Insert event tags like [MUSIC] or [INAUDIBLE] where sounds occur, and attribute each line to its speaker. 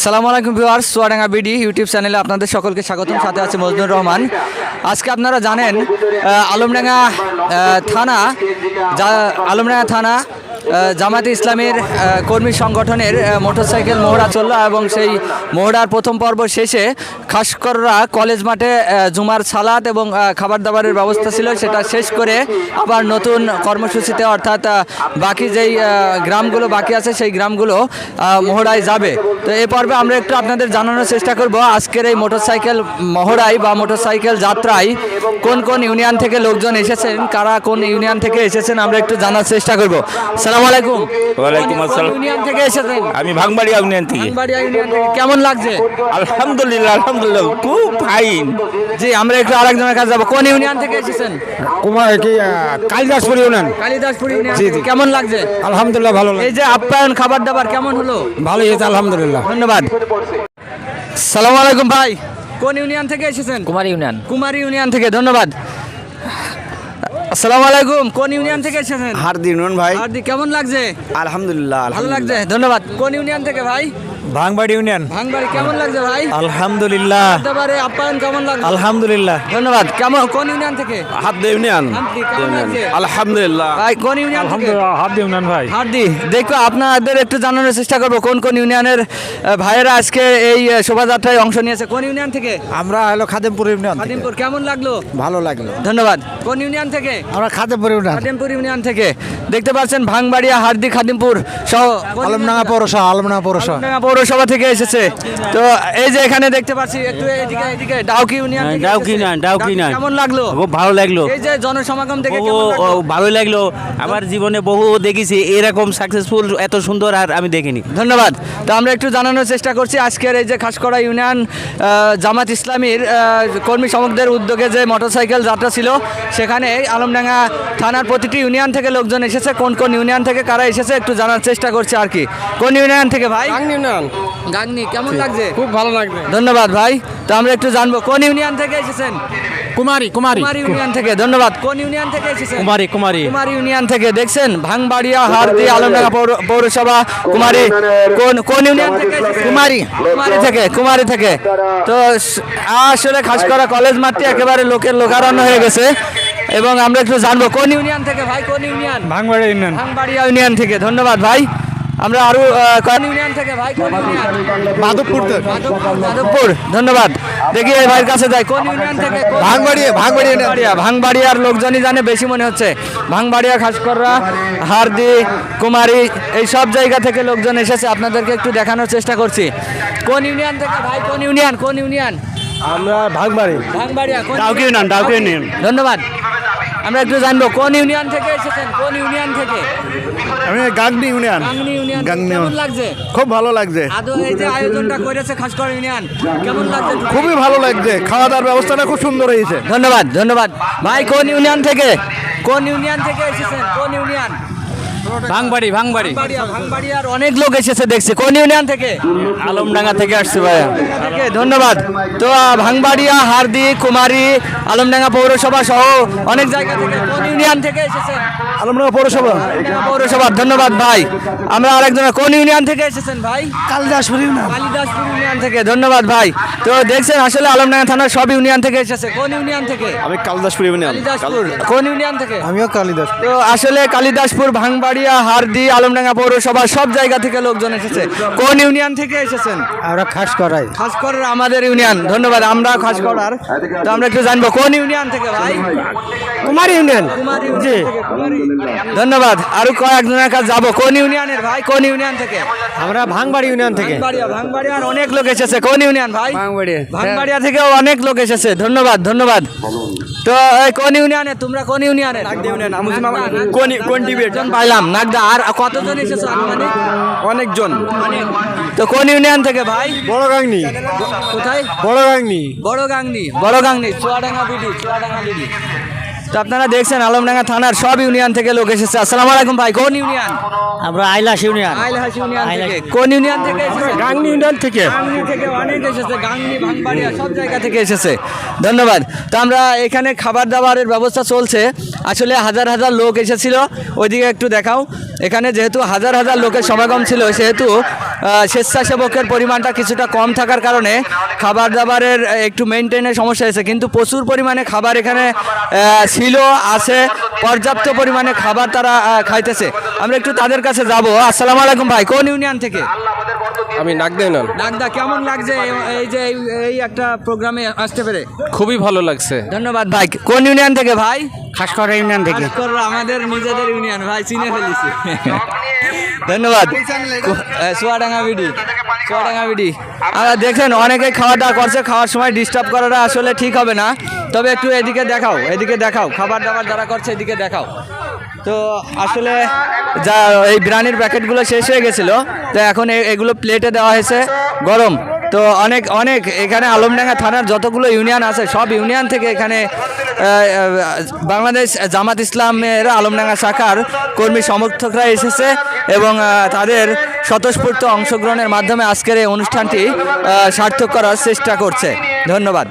Speaker 1: সালামু আলাইকুম viewers, সোয়াডাঙ্গা BD YouTube চ্যানেলে আপনাদের সকলকে স্বাগতম। সাথে আছে মজনুর রহমান। আজকে আপনারা জানেন আলমডাঙ্গা থানা, যা আলমডাঙ্গা থানা জামাতে ইসলামের কর্মী সংগঠনের মোটরসাইকেল মহড়া চলল এবং সেই মহড়ার প্রথম পর্ব শেষে খাসকররা কলেজ মাঠে জুমার সালাদ এবং খাবার দাবারের ব্যবস্থা ছিল সেটা শেষ করে আবার নতুন কর্মসূচিতে অর্থাৎ বাকি যেই গ্রামগুলো বাকি আছে সেই গ্রামগুলো আহ, মহড়ায় যাবে। তো এ পর্বে আমরা একটু আপনাদের জানানোর চেষ্টা করব আজকের এই মোটরসাইকেল মহড়ায় বা মোটরসাইকেল যাত্রায় কোন কোন ইউনিয়ন থেকে লোকজন এসেছেন কারা কোন ইউনিয়ন থেকে এসেছেন আমরা একটু জানার চেষ্টা করব। সালাম আলাইকুম।
Speaker 2: ওয়ালাইকুম
Speaker 1: কোন- কোন
Speaker 2: আসসালাম।
Speaker 1: ইউনিয়ন থেকে এসেছেন।
Speaker 2: আমি ভাঙবাড়ি ইউনিয়ন থেকে।
Speaker 1: বাড়িয়া ইউনিয়ন থেকে। কেমন লাগছে?
Speaker 2: আলহামদুলিল্লাহ আলহামদুলিল্লাহ খুব ফাইন।
Speaker 1: জি আমরা একটু আরেকজনের কাছে যাব। কোন ইউনিয়ন থেকে এসেছেন?
Speaker 3: কুমার কি কালিদাসপুর ইউনিয়ন।
Speaker 1: কালিদাসপুর ইউনিয়ন
Speaker 3: জি,
Speaker 1: কেমন লাগছে?
Speaker 3: আলহামদুলিল্লাহ ভালো
Speaker 1: এই যে আপ্যায়ন খাবার দাবার কেমন হলো?
Speaker 3: ভালোই হয়েছে আলহামদুলিল্লাহ।
Speaker 1: ধন্যবাদ। সালাম আলাইকুম ভাই। কোন ইউনিয়ন থেকে এসেছেন?
Speaker 4: কুমার ইউনিয়ন।
Speaker 1: কুমারী ইউনিয়ন থেকে ধন্যবাদ। আসসালামু আলাইকুম কোন ইউনিয়ন থেকে এসেছেন?
Speaker 3: হারদি নুন ভাই।
Speaker 1: হার্দিক কেমন লাগছে?
Speaker 3: আলহামদুলিল্লাহ
Speaker 1: ভালো লাগছে? ধন্যবাদ। কোন ইউনিয়ন থেকে ভাই?
Speaker 3: ভাঙবাড়ি ইউনিয়ন।
Speaker 1: ভাঙবাড়ি কেমন লাগছে ভাই?
Speaker 3: আলহামদুলিল্লাহ।
Speaker 1: একেবারে আপ্যায়ন কেমন লাগছে?
Speaker 3: আলহামদুলিল্লাহ।
Speaker 1: ধন্যবাদ। কেমন কোন ইউনিয়ন থেকে?
Speaker 2: হাত ইউনিয়ন? আলহামদুলিল্লাহ।
Speaker 1: ভাই কোন ইউনিয়ন থেকে?
Speaker 3: হারদি ইউনিয়ন ভাই।
Speaker 1: হার্দি দেখো আপনাদের একটু জানানোর চেষ্টা করব কোন কোন ইউনিয়নের আহ, ভাইয়েরা আজকে এই শোভাযাত্রায় অংশ নিয়েছে কোন ইউনিয়ন থেকে?
Speaker 3: আমরা হলো খাদেমপুর ইউনিয়ন থেকে।
Speaker 1: খাদিমপুর কেমন লাগল?
Speaker 3: ভালো লাগল।
Speaker 1: ধন্যবাদ। কোন ইউনিয়ন থেকে?
Speaker 3: আমরা খাদেমপুর ইউনিয়ন।
Speaker 1: খাদিমপুর ইউনিয়ন থেকে। দেখতে পাচ্ছেন ভাঙবাড়িয়া হার্দি খাদিমপুর সহ
Speaker 3: আলমডাঙ্গা? পৌরসভা। আলমডাঙ্গা পৌরসভা।
Speaker 1: পৌরসভা থেকে এসেছে। তো এই যে এখানে দেখতে পাচ্ছি একটু এদিকে এদিকে ডাউকি ইউনিয়ন থেকে
Speaker 2: ডাউকি। না, ডাউকি না।
Speaker 1: কেমন লাগল?
Speaker 2: খুব ভালো লাগল।
Speaker 1: এই যে জনসমাগম থেকে কেমন লাগল?
Speaker 2: ও, ভালো লাগল। আমার জীবনে বহু দেখেছি এরকম সাকসেসফুল এত সুন্দর আর আমি দেখিনি।
Speaker 1: ধন্যবাদ। তো আমরা একটু জানানোর চেষ্টা করছি আজকের এই যে খাসকড়া ইউনিয়ন জামাত ইসলামীর কর্মী সমকদের উদ্যোগে যে মোটরসাইকেল যাত্রা ছিল সেখানে আলমডাঙ্গা থানার প্রতিটি ইউনিয়ন থেকে লোকজন এসেছে। কোন কোন ইউনিয়ন থেকে কারা এসেছে একটু জানার চেষ্টা করছি আর কি। কোন ইউনিয়ন থেকে ভাই?
Speaker 3: ইউনিয়ন।
Speaker 1: গাংনি কেমন লাগছে?
Speaker 3: খুব ভালো লাগবে
Speaker 1: ধন্যবাদ ভাই। তো আমরা একটু জানব কোন ইউনিয়ন থেকে এসেছেন?
Speaker 3: কুমারী কুমারী।
Speaker 1: কুমার ইউনিয়ন থেকে ধন্যবাদ। কোন ইউনিয়ন থেকে এসেছেন?
Speaker 3: কুমারী কুমারী।
Speaker 1: কুমার ইউনিয়ন থেকে দেখছেন ভাঙবাড়িয়া হারদি আলমডাঙ্গা পৌরসভা কুমারী। কোন কোন ইউনিয়ন থেকে কুমারী। কুমারী থেকে কুমারী থেকে। তো আসলে খাস করা কলেজ মাঠটি একেবারে লোকের লোকারণ্য হয়ে গেছে। এবং আমরা একটু জানব কোন ইউনিয়ন থেকে ভাই কোন union?
Speaker 3: Bhangbari union.
Speaker 1: Bhangbaria union থেকে ধন্যবাদ ভাই। আমরা আরও ইউনিয়ন থেকে ভাই
Speaker 3: মাধবপুর
Speaker 1: মাধবপুর ধন্যবাদ। দেখি এই ভাইয়ের কাছে যাই। কোন ইউনিয়ন থেকে
Speaker 3: ভাঙবাড়িয়া, ভাঙবাড়িয়া
Speaker 1: ভাঙবাড়িয়ার লোকজনই জানে বেশি মনে হচ্ছে। ভাঙবাড়িয়া খাসকররা হারদি কুমারী এই সব জায়গা থেকে লোকজন এসেছে। আপনাদেরকে একটু দেখানোর চেষ্টা করছি। কোন ইউনিয়ন থেকে? ভাই কোন ইউনিয়ন? কোন ইউনিয়ন?
Speaker 3: আমরা ভাঙবাড়ি।
Speaker 1: ভাঙবাড়িয়া কোন
Speaker 2: ডাউকি ইউনিয়ন, ডাউকি ইউনিয়ন।
Speaker 1: ধন্যবাদ। আমরা একটু জানব কোন ইউনিয়ন থেকে এসেছেন? কোন ইউনিয়ন থেকে?
Speaker 3: আমি গাংনি ইউনিয়ন।
Speaker 1: গাংনি ইউনিয়ন।
Speaker 3: গাংনি
Speaker 1: কেমন লাগছে?
Speaker 3: খুব ভালো লাগছে।
Speaker 1: আদৌ এই যে আয়োজনটা করেছে খাসকর ইউনিয়ন কেমন লাগছে?
Speaker 3: খুবই ভালো লাগছে। খাওয়া দাওয়ার ব্যবস্থাটা খুব সুন্দর হয়েছে।
Speaker 1: ধন্যবাদ ধন্যবাদ। ভাই কোন ইউনিয়ন থেকে? কোন ইউনিয়ন থেকে এসেছেন? কোন ইউনিয়ন?
Speaker 2: ভাঙবাড়ি ভাঙবাড়ি।
Speaker 1: ভাঙবাড়িয়ার অনেক লোক এসেছে দেখছি। কোন ইউনিয়ন থেকে?
Speaker 2: আলমডাঙ্গা থেকে আসছে ভাইয়া।
Speaker 1: ধন্যবাদ। তো ভাঙবাড়িয়া হারদি কুমারী আলমডাঙ্গা পৌরসভা সহ অনেক জায়গা থেকে ইউনিয়ন থেকে এসেছেন।
Speaker 3: আলমডাঙ্গা পৌরসভা।
Speaker 1: পৌরসভা ধন্যবাদ ভাই। আমরা আরেকজন কোন ইউনিয়ন থেকে এসেছেন ভাই?
Speaker 3: কালিদাসপুর ইউনিয়ন।
Speaker 1: কালিদাসপুর ইউনিয়ন থেকে ধন্যবাদ ভাই। তো দেখছেন আসলে আলমডাঙ্গা থানার সব ইউনিয়ন থেকে এসেছে। কোন ইউনিয়ন থেকে?
Speaker 3: আমি কালিদাসপুর ইউনিয়ন।
Speaker 1: কালিদাসপুর। কোন ইউনিয়ন থেকে?
Speaker 3: আমিও কালিদাস
Speaker 1: তো আসলে কালিদাসপুর ভাঙবাড়িয়া হারদি আলমডাঙ্গা পৌরসভা সব জায়গা থেকে লোকজন এসেছে। কোন ইউনিয়ন থেকে এসেছেন?
Speaker 3: আমরা খাস করাই
Speaker 1: খাস করার আমাদের ইউনিয়ন। ধন্যবাদ আমরা খাস করার তো আমরা একটু জানব কোন ইউনিয়ন থেকে ভাই?
Speaker 3: কুমারী ইউনিয়ন।
Speaker 1: ইউনিয়ন থেকে, কুমারী। ধন্যবাদ। আরও কয়েকজনের কাছে যাব? কোন ইউনিয়নের ভাই? কোন ইউনিয়ন থেকে?
Speaker 3: আমরা ভাঙবাড়ি ইউনিয়ন থেকে।
Speaker 1: ভাঙবাড়িয়ার অনেক লোক এসেছে। কোন ইউনিয়ন ভাই?
Speaker 3: ভাঙবাড়িয়া।
Speaker 1: ভাঙবাড়িয়া থেকেও অনেক লোক এসেছে। ধন্যবাদ ধন্যবাদ। তো এই কোন ইউনিয়নে তোমরা কোন ইউনিয়নের
Speaker 3: কোন কোন ডিবেট
Speaker 1: জন পাইলাম। নাগদা আর কতজন এসেছ আনুমানিক?
Speaker 3: অনেকজন।
Speaker 1: তো কোন ইউনিয়ন থেকে ভাই?
Speaker 3: বড় গাংনি
Speaker 1: কোথায়?
Speaker 3: বড় গাংনি
Speaker 1: বড় গাংনি বড় গাংনি চুয়াডাঙ্গা বিডি চুয়াডাঙ্গা বিডি। তো আপনারা দেখছেন আলমডাঙ্গা থানার সব ইউনিয়ন থেকে লোক এসেছে। আসসালামু আলাইকুম ভাই কোন ইউনিয়ন?
Speaker 4: আমরা আইলাস ইউনিয়ন।
Speaker 1: আইলহাস ইউনিয়ন থেকে। কোন ইউনিয়ন থেকে এসেছে?
Speaker 3: গাংনি ইউনিয়ন থেকে।
Speaker 1: গাংনি থেকে অনেক এসেছে গাংনি ভাঙবাড়িয়া সব জায়গা থেকে এসেছে। ধন্যবাদ। তো আমরা এখানে খাবার দাবারের ব্যবস্থা চলছে। আসলে হাজার হাজার লোক এসেছিল। ওইদিকে একটু দেখাও। এখানে যেহেতু হাজার হাজার লোকের সমাগম ছিল সেহেতু স্বেচ্ছাসেবকের পরিমাণটা কিছুটা কম থাকার কারণে খাবার দাবারের একটু মেনটেনের সমস্যা হয়েছে। কিন্তু প্রচুর পরিমাণে খাবার এখানে ছিল আছে পর্যাপ্ত পরিমাণে খাবার তারা খাইতেছে। আমরা একটু তাদের কাছে যাব। আসসালামু আলাইকুম ভাই কোন ইউনিয়ন থেকে?
Speaker 3: আমি নাগদা ইউনিয়ন।
Speaker 1: ডাকদা কেমন লাগছে এই- যে এই- এই একটা প্রোগ্রামে আসতে পেরে?
Speaker 3: খুবই ভালো লাগছে।
Speaker 1: ধন্যবাদ ভাই কোন ইউনিয়ন থেকে ভাই?
Speaker 4: খাসকরা ইউনিয়ন থেকে।
Speaker 1: আমাদের নিজেদের ইউনিয়ন ভাই চিনে ফেলেছি। [LAUGHS] ধন্যবাদ। আহ, চুয়াডাঙ্গা বিডি চুয়াডাঙ্গা বিডি। আমরা দেখেন অনেকে খাওয়া। দাওয়া করছে খাওয়ার সময় ডিস্টার্ব করাটা আসলে ঠিক হবে না। তবে একটু এদিকে দেখাও এদিকে দেখাও। খাবার দাবার যারা করছে, এদিকে দেখাও। তো আসলে যা এই বিরিয়ানির প্যাকেটগুলো শেষ হয়ে গেছিল, তো এখন এগুলো প্লেটে দেওয়া হয়েছে গরম। তো অনেক অনেক এখানে আলমডাঙ্গা থানার যতগুলো ইউনিয়ন আছে, সব ইউনিয়ন থেকে এখানে বাংলাদেশ জামাত ইসলামের আলমডাঙ্গা শাখার কর্মী সমর্থকরা এসেছে এবং তাদের স্বতঃস্ফূর্ত অংশগ্রহণের মাধ্যমে আজকের এই অনুষ্ঠানটি সার্থক করার চেষ্টা করছে। ধন্যবাদ।